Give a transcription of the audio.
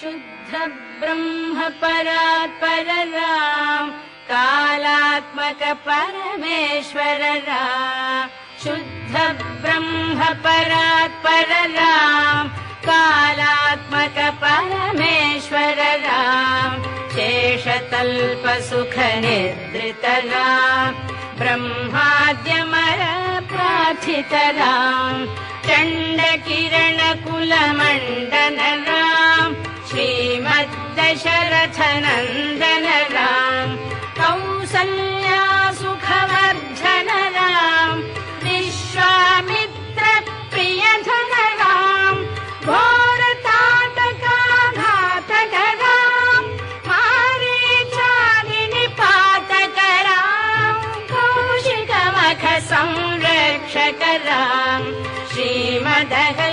शुद्ध ब्रह्म परात्पर राम कालात्मक परमेश्वर राम शुद्ध ब्रह्म कालात्मक परमेश्वर राम राम ब्रह्माद्यमर प्रार्थित राम श्रीमद्दशरथ नन्दन राम कौसल्या सुखवर्धन राम विश्वामित्र प्रियधन राम घोरताटकाघातक राम मारीचादिनि पातक राम कौशिकमख संरक्षक राम श्रीमदः